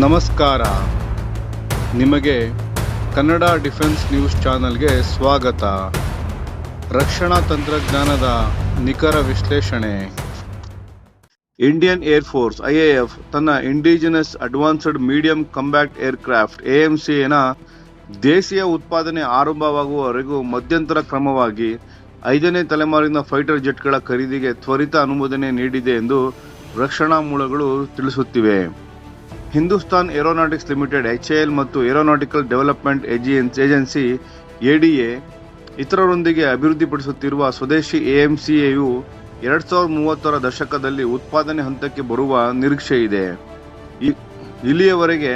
ನಮಸ್ಕಾರ. ನಿಮಗೆ Kannada defence news ಚಾನಲ್ಗೆ ಸ್ವಾಗತ. ರಕ್ಷಣಾ ತಂತ್ರಜ್ಞಾನದ ನಿಖರ ವಿಶ್ಲೇಷಣೆ. ಇಂಡಿಯನ್ ಏರ್ ಫೋರ್ಸ್ ಐಎಎಫ್ ತನ್ನ indigenous advanced medium combat aircraft ಎಎಂಸಿನ ದೇಶೀಯ ಉತ್ಪಾದನೆ ಆರಂಭವಾಗುವವರೆಗೂ ಮಧ್ಯಂತರ ಕ್ರಮವಾಗಿ ಐದನೇ ತಲೆಮಾರಿನ ಫೈಟರ್ ಜೆಟ್ಗಳ ಖರೀದಿಗೆ ತ್ವರಿತ ಅನುಮೋದನೆ ನೀಡಿದೆ ಎಂದು ರಕ್ಷಣಾ ಮೂಲಗಳು ತಿಳಿಸುತ್ತಿವೆ. Hindustan aeronautics limited, H L ಮತ್ತು aeronautical development agency agency ADA ಇತರರೊಂದಿಗೆ ಅಭಿವೃದ್ಧಿಪಡಿಸುತ್ತಿರುವ ಸ್ವದೇಶಿ ಎಎಂಸಿಎಯು ಎರಡ್ ಸಾವಿರದ ಮೂವತ್ತರ ದಶಕದಲ್ಲಿ ಉತ್ಪಾದನೆ ಹಂತಕ್ಕೆ ಬರುವ ನಿರೀಕ್ಷೆ ಇದೆ. ಇಲ್ಲಿಯವರೆಗೆ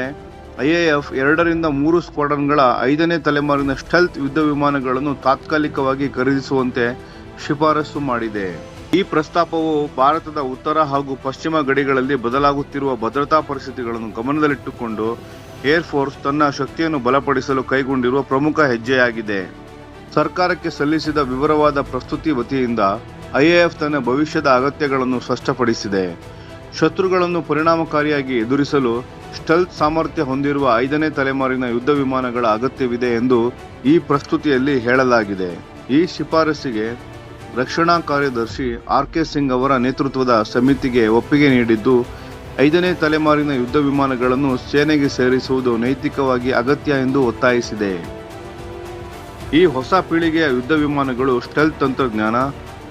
ಐಎಎಫ್ ಎರಡರಿಂದ ಮೂರು ಸ್ಕ್ವಾಡ್ರನ್ಗಳ ಐದನೇ ತಲೆಮಾರಿನ ಸ್ಟೆಲ್ತ್ ಯುದ್ಧ ವಿಮಾನಗಳನ್ನು ತಾತ್ಕಾಲಿಕವಾಗಿ ಖರೀದಿಸುವಂತೆ ಶಿಫಾರಸು ಮಾಡಿದೆ. ಈ ಪ್ರಸ್ತಾಪವು ಭಾರತದ ಉತ್ತರ ಹಾಗೂ ಪಶ್ಚಿಮ ಗಡಿಗಳಲ್ಲಿ ಬದಲಾಗುತ್ತಿರುವ ಭದ್ರತಾ ಪರಿಸ್ಥಿತಿಗಳನ್ನು ಗಮನದಲ್ಲಿಟ್ಟುಕೊಂಡು ಏರ್ ಫೋರ್ಸ್ ತನ್ನ ಶಕ್ತಿಯನ್ನು ಬಲಪಡಿಸಲು ಕೈಗೊಂಡಿರುವ ಪ್ರಮುಖ ಹೆಜ್ಜೆಯಾಗಿದೆ. ಸರ್ಕಾರಕ್ಕೆ ಸಲ್ಲಿಸಿದ ವಿವರವಾದ ಪ್ರಸ್ತುತಿ ವತಿಯಿಂದ ಐಎಎಫ್ ತನ್ನ ಭವಿಷ್ಯದ ಅಗತ್ಯಗಳನ್ನು ಸ್ಪಷ್ಟಪಡಿಸಿದೆ. ಶತ್ರುಗಳನ್ನು ಪರಿಣಾಮಕಾರಿಯಾಗಿ ಎದುರಿಸಲು ಸ್ಟೆಲ್ತ್ ಸಾಮರ್ಥ್ಯ ಹೊಂದಿರುವ ಐದನೇ ತಲೆಮಾರಿನ ಯುದ್ಧ ವಿಮಾನಗಳ ಅಗತ್ಯವಿದೆ ಎಂದು ಈ ಪ್ರಸ್ತುತಿಯಲ್ಲಿ ಹೇಳಲಾಗಿದೆ. ಈ ಶಿಫಾರಸಿಗೆ ರಕ್ಷಣಾ ಕಾರ್ಯದರ್ಶಿ ಆರ್ ಕೆ ಸಿಂಗ್ ಅವರ ನೇತೃತ್ವದ ಸಮಿತಿಗೆ ಒಪ್ಪಿಗೆ ನೀಡಿದ್ದು, ಐದನೇ ತಲೆಮಾರಿನ ಯುದ್ಧ ವಿಮಾನಗಳನ್ನು ಸೇನೆಗೆ ಸೇರಿಸುವುದು ನೈತಿಕವಾಗಿ ಅಗತ್ಯ ಎಂದು ಒತ್ತಾಯಿಸಿದೆ. ಈ ಹೊಸ ಪೀಳಿಗೆಯ ಯುದ್ಧ ವಿಮಾನಗಳು ಸ್ಟೆಲ್ ತಂತ್ರಜ್ಞಾನ,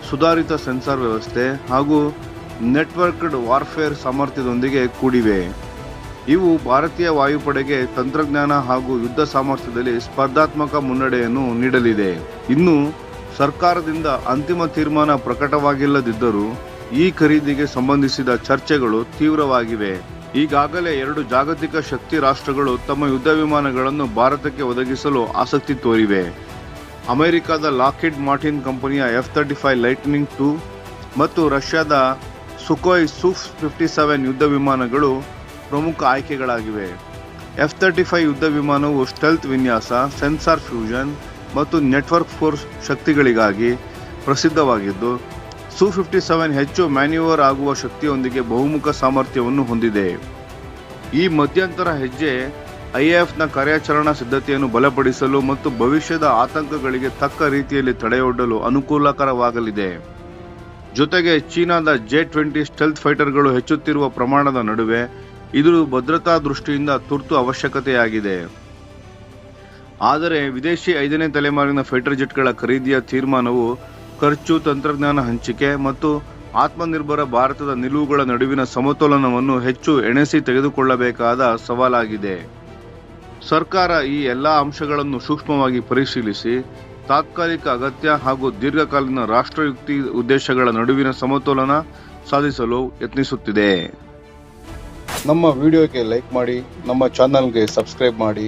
ಸುಧಾರಿತ ಸೆನ್ಸಾರ್ ವ್ಯವಸ್ಥೆ ಹಾಗೂ ನೆಟ್ವರ್ಕ್ಡ್ ವಾರ್ಫೇರ್ ಸಾಮರ್ಥ್ಯದೊಂದಿಗೆ ಕೂಡಿವೆ. ಇವು ಭಾರತೀಯ ವಾಯುಪಡೆಗೆ ತಂತ್ರಜ್ಞಾನ ಹಾಗೂ ಯುದ್ಧ ಸಾಮರ್ಥ್ಯದಲ್ಲಿ ಸ್ಪರ್ಧಾತ್ಮಕ ಮುನ್ನಡೆಯನ್ನು ನೀಡಲಿದೆ. ಇನ್ನು ಸರ್ಕಾರದಿಂದ ಅಂತಿಮ ತೀರ್ಮಾನ ಪ್ರಕಟವಾಗಿಲ್ಲದಿದ್ದರೂ ಈ ಖರೀದಿಗೆ ಸಂಬಂಧಿಸಿದ ಚರ್ಚೆಗಳು ತೀವ್ರವಾಗಿವೆ. ಈಗಾಗಲೇ ಎರಡು ಜಾಗತಿಕ ಶಕ್ತಿ ರಾಷ್ಟ್ರಗಳು ತಮ್ಮ ಯುದ್ಧ ವಿಮಾನಗಳನ್ನು ಭಾರತಕ್ಕೆ ಒದಗಿಸಲು ಆಸಕ್ತಿ ತೋರಿವೆ. ಅಮೆರಿಕದ ಲಾಕಿಡ್ ಮಾರ್ಟಿನ್ ಕಂಪನಿಯ F thirty five lightning two ಮತ್ತು ರಷ್ಯಾದ ಸುಕೋಯ್ ಸುಫ್ ಫಿಫ್ಟಿ ಸೆವೆನ್ ಯುದ್ಧ ವಿಮಾನಗಳು ಪ್ರಮುಖ ಆಯ್ಕೆಗಳಾಗಿವೆ. ಎಫ್ ತರ್ಟಿ ಫೈವ್ ಯುದ್ಧ ವಿಮಾನವು ಸ್ಟೆಲ್ತ್ ವಿನ್ಯಾಸ, ಸೆನ್ಸಾರ್ ಫ್ಯೂಷನ್ ಮತ್ತು ನೆಟ್ವರ್ಕ್ ಫೋರ್ಸ್ ಶಕ್ತಿಗಳಿಗಾಗಿ ಪ್ರಸಿದ್ಧವಾಗಿದ್ದು, ಸು ಫಿಫ್ಟಿ ಸೆವೆನ್ ಹೆಚ್ಚು ಮ್ಯಾನ್ಯೂವರ್ ಆಗುವ ಶಕ್ತಿಯೊಂದಿಗೆ ಬಹುಮುಖ ಸಾಮರ್ಥ್ಯವನ್ನು ಹೊಂದಿದೆ. ಈ ಮಧ್ಯಂತರ ಹೆಜ್ಜೆ ಐಎಎಫ್ನ ಕಾರ್ಯಾಚರಣಾ ಸಿದ್ಧತೆಯನ್ನು ಬಲಪಡಿಸಲು ಮತ್ತು ಭವಿಷ್ಯದ ಆತಂಕಗಳಿಗೆ ತಕ್ಕ ರೀತಿಯಲ್ಲಿ ತಡೆಯೊಡ್ಡಲು ಅನುಕೂಲಕರವಾಗಲಿದೆ. ಜೊತೆಗೆ ಚೀನಾದ ಜೆ ಟ್ವೆಂಟಿ ಸ್ಟೆಲ್ತ್ ಫೈಟರ್ಗಳು ಹೆಚ್ಚುತ್ತಿರುವ ಪ್ರಮಾಣದ ನಡುವೆ ಇದು ಭದ್ರತಾ ದೃಷ್ಟಿಯಿಂದ ತುರ್ತು ಅವಶ್ಯಕತೆಯಾಗಿದೆ. ಆದರೆ ವಿದೇಶಿ ಐದನೇ ತಲೆಮಾರಿನ ಫೈಟರ್ ಜೆಟ್ಗಳ ಖರೀದಿಯ ತೀರ್ಮಾನವು ಖರ್ಚು, ತಂತ್ರಜ್ಞಾನ ಹಂಚಿಕೆ ಮತ್ತು ಆತ್ಮನಿರ್ಭರ ಭಾರತದ ನಿಲುವುಗಳ ನಡುವಿನ ಸಮತೋಲನವನ್ನು ಹೆಚ್ಚು ಎಣೆಸಿ ತೆಗೆದುಕೊಳ್ಳಬೇಕಾದ ಸವಾಲಾಗಿದೆ. ಸರ್ಕಾರ ಈ ಎಲ್ಲ ಅಂಶಗಳನ್ನು ಸೂಕ್ಷ್ಮವಾಗಿ ಪರಿಶೀಲಿಸಿ, ತಾತ್ಕಾಲಿಕ ಅಗತ್ಯ ಹಾಗೂ ದೀರ್ಘಕಾಲೀನ ರಾಷ್ಟ್ರಯುಕ್ತಿ ಉದ್ದೇಶಗಳ ನಡುವಿನ ಸಮತೋಲನ ಸಾಧಿಸಲು ಯತ್ನಿಸುತ್ತಿದೆ. ನಮ್ಮ ವಿಡಿಯೋಗೆ ಲೈಕ್ ಮಾಡಿ, ನಮ್ಮ ಚಾನಲ್ಗೆ ಸಬ್ಸ್ಕ್ರೈಬ್ ಮಾಡಿ.